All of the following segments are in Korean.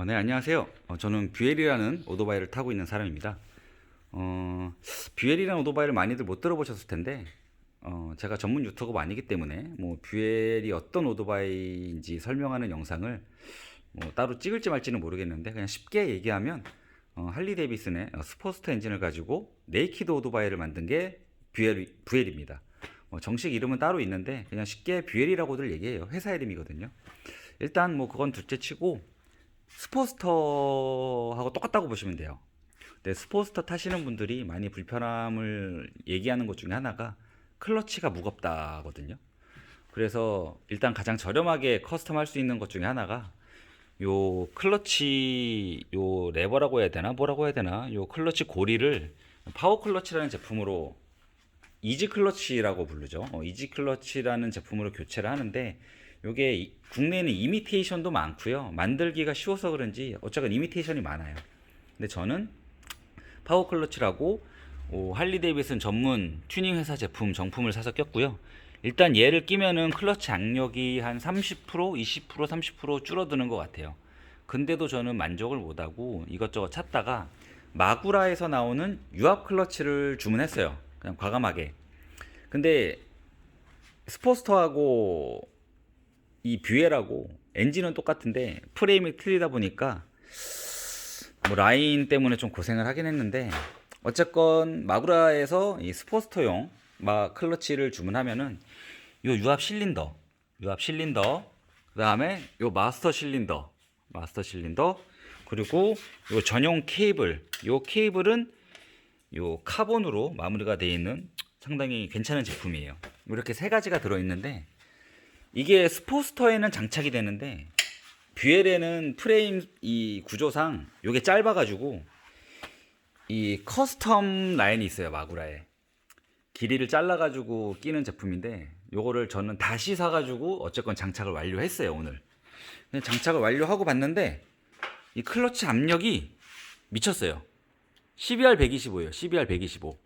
어, 네, 안녕하세요. 어, 저는 뷰엘이라는 오토바이를 타고 있는 사람입니다. 어, 뷰엘이라는 오토바이를 많이들 못 들어보셨을 텐데, 어, 제가 전문 유튜버가 아니기 때문에, 뭐, 뷰엘이 어떤 오토바이인지 설명하는 영상을 뭐 따로 찍을지 말지는 모르겠는데, 그냥 쉽게 얘기하면, 어, 할리 데이비슨의 어, 스포스터 엔진을 가지고 네이키드 오토바이를 만든 게 뷰엘, 뷰엘입니다. 어, 정식 이름은 따로 있는데, 그냥 쉽게 뷰엘이라고들 얘기해요. 회사 이름이거든요. 일단 뭐 그건 둘째 치고, 스포스터하고 똑같다고 보시면 돼요. 근데 스포스터 타시는 분들이 많이 불편함을 얘기하는 것 중에 하나가 클러치가 무겁다거든요. 그래서 일단 가장 저렴하게 커스텀 할 수 있는 것 중에 하나가 요 클러치 요 레버라고 해야 되나 뭐라고 해야 되나 요 클러치 고리를 파워 클러치라는 제품으로 이지 클러치라고 부르죠. 어, 이지 클러치라는 제품으로 교체를 하는데 요게 이- 국내에는 이미테이션도 많고요. 만들기가 쉬워서 그런지 어쨌건 이미테이션이 많아요. 근데 저는 파워 클러치라고 오, 할리 데이비슨 전문 튜닝 회사 제품 정품을 사서 꼈고요. 일단 얘를 끼면은 클러치 악력이 한 30%, 20%, 30% 줄어드는 것 같아요. 근데도 저는 만족을 못하고 이것저것 찾다가 마구라에서 나오는 유압 클러치를 주문했어요. 그냥 과감하게. 근데 스포스터하고 이 뷰엘하고 엔진은 똑같은데 프레임이 틀리다 보니까 뭐 라인 때문에 좀 고생을 하긴 했는데 어쨌건 마구라에서 이 스포스터용 마 클러치를 주문하면은 요 유압 실린더, 유압 실린더, 그 다음에 요 마스터 실린더, 마스터 실린더, 그리고 요 전용 케이블, 요 케이블은 요 카본으로 마무리가 되어 있는 상당히 괜찮은 제품이에요. 이렇게 세 가지가 들어 있는데 이게 스포스터에는 장착이 되는데 뷰엘에는 프레임 이 구조상 요게 짧아가지고 이 커스텀 라인이 있어요 마구라에. 길이를 잘라가지고 끼는 제품인데 요거를 저는 다시 사가지고 어쨌건 장착을 완료했어요 오늘. 장착을 완료하고 봤는데 이 클러치 압력이 미쳤어요. 12R 125예요 12R 125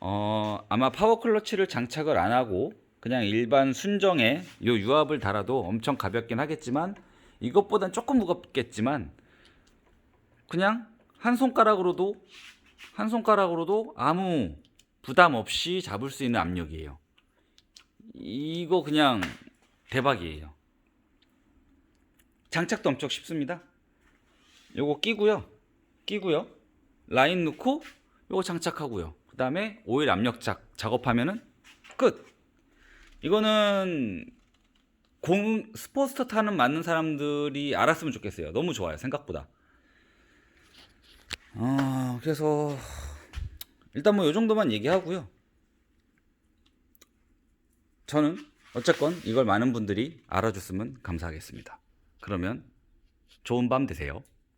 어, 아마 파워 클러치를 장착을 안 하고 그냥 일반 순정에 요 유압을 달아도 엄청 가볍긴 하겠지만 이것보단 조금 무겁겠지만 그냥 한 손가락으로도 한 손가락으로도 아무 부담 없이 잡을 수 있는 압력이에요. 이거 그냥 대박이에요. 장착도 엄청 쉽습니다. 요거 끼고요. 끼고요. 라인 넣고 요거 장착하고요. 그다음에 오일 압력 작, 작업하면은 끝. 이거는 공 스포스터 타는 많은 사람들이 알았으면 좋겠어요. 너무 좋아요. 생각보다. 아, 그래서 일단 뭐 요 정도만 얘기하고요. 저는 어쨌건 이걸 많은 분들이 알아줬으면 감사하겠습니다. 그러면 좋은 밤 되세요.